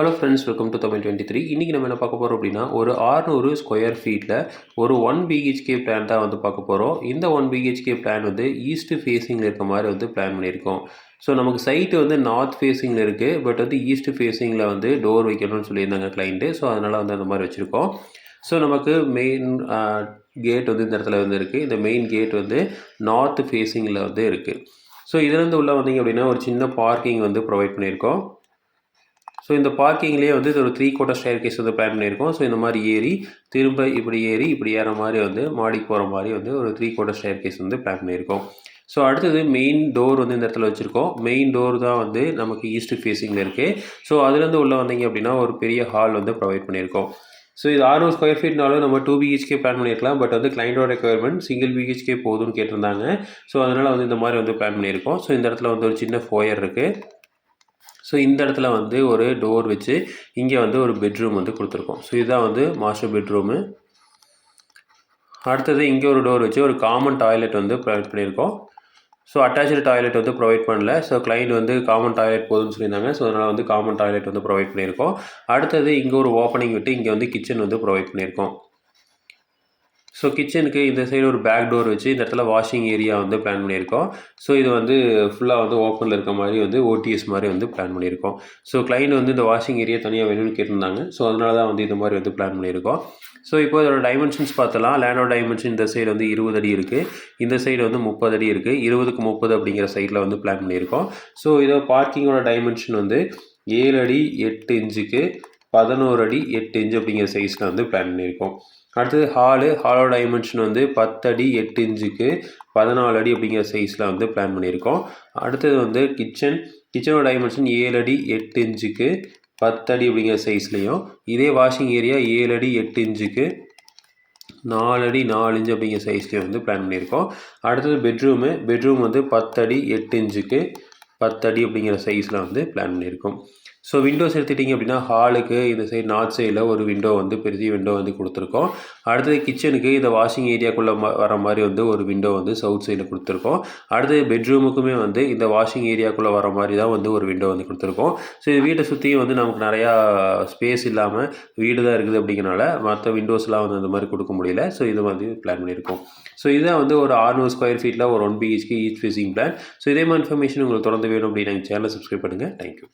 Hello friends welcome to Tamil twenty three இன்றைக்கி நம்ம என்ன பார்க்க போகிறோம் அப்படின்னா ஒரு 600 ஸ்கொயர் ஃபீட்டில் ஒரு ஒன் பிஹெச்கே பிளான் தான் வந்து பார்க்க போகிறோம் இந்த ஒன் பிஹெச்கே பிளான் வந்து ஈஸ்ட் ஃபேஸிங்கில் இருக்க மாதிரி வந்து பிளான் பண்ணியிருக்கோம். ஸோ நமக்கு சைட்டு வந்து நார்த் ஃபேஸிங்கில் இருக்குது பட் வந்து ஈஸ்ட் ஃபேஸிங்கில் வந்து டோர் வைக்கணும்னு சொல்லியிருந்தாங்க கிளைண்ட்டு ஸோ அதனால் வந்து அந்த மாதிரி வச்சுருக்கோம். ஸோ நமக்கு மெயின் கேட் வந்து இந்த இடத்துல வந்து இருக்குது இந்த மெயின் கேட் வந்து நார்த் ஃபேஸிங்கில் வந்து இருக்குது ஸோ இதுலேருந்து உள்ளே வந்தீங்க அப்படின்னா ஒரு சின்ன பார்க்கிங் வந்து ப்ரொவைட் பண்ணியிருக்கோம். ஸோ இந்த பார்க்கிங்லேயே வந்து இது ஒரு த்ரீ கோட்டர் ஸ்டேர் கேஸ் வந்து பிளான் பண்ணியிருக்கோம். ஸோ இந்த மாதிரி ஏறி திரும்ப இப்படி ஏறி இப்படி ஏற மாதிரி வந்து மாடிக்கு போகிற மாதிரி வந்து ஒரு த்ரீ கோட்டர் ஸ்டேர் கேஸ் வந்து பிளான் பண்ணியிருக்கோம். ஸோ அடுத்தது மெயின் டோர் வந்து இந்த இடத்துல வச்சுருக்கோம். மெயின் டோர் தான் வந்து நமக்கு ஈஸ்ட் ஃபேஸிங்கில் இருக்குது ஸோ அதுலேருந்து உள்ளே வந்தீங்க அப்படின்னா ஒரு பெரிய ஹால் வந்து ப்ரொவைட் பண்ணியிருக்கோம். ஸோ இது ஆறுநூறு ஸ்கொயர் ஃபீட்னாலும் நம்ம டூ பிஹெச்கே பிளான் பண்ணியிருக்கலாம். பட் வந்து கிளைண்டோட ரெக்குயர்மெண்ட் சிங்கிள் பிஹெச்கே போதும்னு கேட்டிருந்தாங்க. ஸோ அதனால் வந்து இந்த மாதிரி வந்து பிளான் பண்ணியிருக்கோம். ஸோ இந்த இடத்துல வந்து ஒரு சின்ன ஃபோயர் இருக்குது ஸோ இந்த இடத்துல வந்து ஒரு டோர் வச்சு இங்கே வந்து ஒரு பெட்ரூம் வந்து கொடுத்துருக்கோம். ஸோ இதுதான் வந்து மாஸ்டர் பெட்ரூமு அடுத்தது இங்கே ஒரு டோர் வச்சு ஒரு காமன் டாய்லெட் வந்து ப்ரொவைட் பண்ணியிருக்கோம். ஸோ அட்டாச்சு டாய்லெட் வந்து ப்ரொவைட் பண்ணல. ஸோ கிளைண்ட் வந்து காமன் டாய்லெட் போதும்னு சொல்லியிருந்தாங்க. ஸோ அதனால் வந்து காமன் டாய்லெட் வந்து ப்ரொவைட் பண்ணியிருக்கோம். அடுத்தது இங்கே ஒரு ஓப்பனிங் விட்டு இங்கே வந்து கிச்சன் வந்து ப்ரொவைட் பண்ணியிருக்கோம். ஸோ கிச்சனுக்கு இந்த சைடு ஒரு பேக் டோர் வச்சு இந்த இடத்துல வாஷிங் ஏரியா வந்து பிளான் பண்ணியிருக்கோம். ஸோ இது வந்து ஃபுல்லாக வந்து ஓப்பனில் இருக்க மாதிரி வந்து ஓடிஎஸ் மாதிரி வந்து பிளான் பண்ணியிருக்கோம். ஸோ கிளைண்ட் வந்து இந்த வாஷிங் ஏரியா தனியாக வேணும்னு கேட்டிருந்தாங்க. ஸோ அதனால தான் வந்து இந்த மாதிரி வந்து பிளான் பண்ணியிருக்கோம். ஸோ இப்போ இதோட டைமென்ஷன்ஸ் பார்த்தலாம். லேண்டோட டைமென்ஷன் இந்த சைடு வந்து இருபது அடி இருக்குது இந்த சைடு வந்து முப்பது அடி இருக்குது இருபதுக்கு முப்பது அப்படிங்கிற சைடில் வந்து பிளான் பண்ணியிருக்கோம். ஸோ இதோ பார்க்கிங்கோட டைமென்ஷன் வந்து ஏழு அடி எட்டு இன்ச்சுக்கு பதினோரு அடி எட்டு இன்ச்சு அப்படிங்கிற சைஸில் வந்து பிளான் பண்ணியிருக்கோம். அடுத்தது ஹாலு ஹாலோட டைமென்ஷன் வந்து பத்தடி எட்டு இன்ச்சுக்கு பதினாலு அடி அப்படிங்கிற சைஸில் வந்து பிளான் பண்ணியிருக்கோம். அடுத்தது வந்து கிச்சன் கிச்சனோட டைமென்ஷன் ஏழு அடி எட்டு இன்ச்சுக்கு பத்தடி அப்படிங்கிற சைஸ்லேயும் இதே வாஷிங் ஏரியா ஏழு அடி எட்டு இன்ச்சுக்கு நாலு அடி நாலு இன்ச்சு அப்படிங்கிற சைஸ்லேயும் வந்து பிளான் பண்ணியிருக்கோம். அடுத்தது பெட்ரூமு பெட்ரூம் வந்து பத்தடி எட்டு இன்ச்சுக்கு பத்தடி அப்படிங்கிற சைஸில் வந்து பிளான் பண்ணியிருக்கோம். ஸோ விண்டோஸ் எடுத்துட்டிங்க அப்படின்னா ஹாலுக்கு இந்த சைடு நார்த் சைடில் ஒரு விண்டோ வந்து பெரிய விண்டோ வந்து கொடுத்துருக்கோம். அடுத்தது கிச்சனுக்கு இந்த வாஷிங் ஏரியாக்குள்ளே வர மாதிரி வந்து ஒரு விண்டோ வந்து சவுத் சைடில் கொடுத்துருக்கோம். அடுத்தது பெட்ரூமுக்குமே வந்து இந்த வாஷிங் ஏரியாக்குள்ளே வர மாதிரி தான் வந்து ஒரு விண்டோ வந்து கொடுத்துருக்கோம். ஸோ இது வீட்டை சுற்றியும் வந்து நமக்கு நிறையா ஸ்பேஸ் இல்லாமல் வீடு தான் இருக்குது அப்படிங்கிறனால மற்ற விண்டோஸ்லாம் வந்து அந்த மாதிரி கொடுக்க முடியல. ஸோ இது வந்து பிளான் பண்ணியிருக்கோம். ஸோ இதுதான் வந்து ஒரு ஆறுநூறு ஸ்கொயர் ஃபீட்டில் ஒரு one BHK east facing plan so இதே மாதிரி இன்ஃபர்மேஷன் உங்களுக்கு தொடர்ந்து வேணும் அப்படின்னு சேனலை சப்ஸ்கிரைப் பண்ணுங்கள் தேங்க்யூ